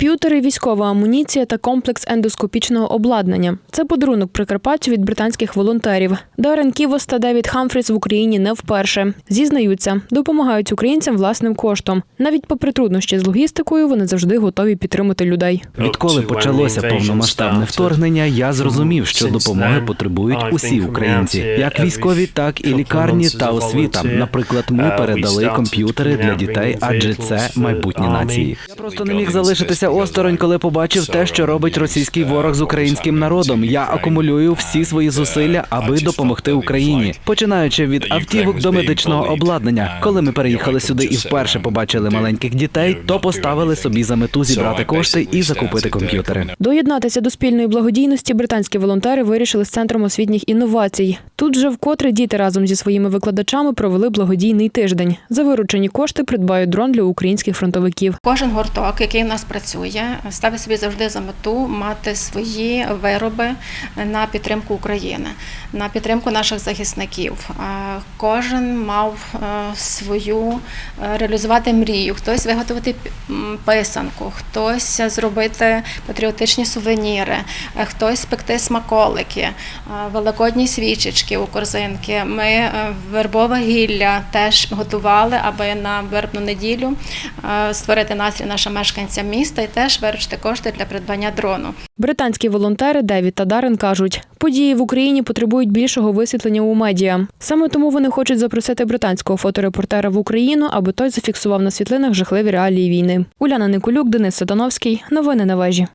Комп'ютери, військова амуніція та комплекс ендоскопічного обладнання. Це подарунок Прикарпаттю від британських волонтерів. Дарен Ківос та Девід Хамфріс в Україні не вперше. Зізнаються, допомагають українцям власним коштом. Навіть попри труднощі з логістикою, вони завжди готові підтримати людей. Відколи почалося повномасштабне вторгнення, я зрозумів, що допомоги потребують усі українці, як військові, так і лікарні та освіта. Наприклад, ми передали комп'ютери для дітей, адже це майбутнє нації. Я просто не міг залишитися осторонь, коли побачив те, що робить російський ворог з українським народом. Я акумулюю всі свої зусилля, аби допомогти Україні, починаючи від автівок до медичного обладнання. Коли ми переїхали сюди і вперше побачили маленьких дітей, то поставили собі за мету зібрати кошти і закупити комп'ютери. Доєднатися до спільної благодійності британські волонтери вирішили з центром освітніх інновацій. Тут же вкотре діти разом зі своїми викладачами провели благодійний тиждень. За виручені кошти придбають дрон для українських фронтовиків. Кожен гурток, який в нас працює, ставить собі завжди за мету мати свої вироби на підтримку України, на підтримку наших захисників. Е, Кожен мав е, свою е, реалізувати мрію, хтось виготовити писанку, хтось зробити патріотичні сувеніри, хтось спекти смаколики, великодні свічечки у корзинки. Ми вербове гілля теж готували, аби на вербну неділю створити настрій нашим мешканцям міста і теж виручити кошти для придбання дрону. Британські волонтери Девід та Дарен кажуть, події в Україні потребують більшого висвітлення у медіа. Саме тому вони хочуть запросити британського фоторепортера в Україну, аби той зафіксував на світлинах жахливі реалії війни. Уляна Николюк, Денис Сатановський. Новини на вежі.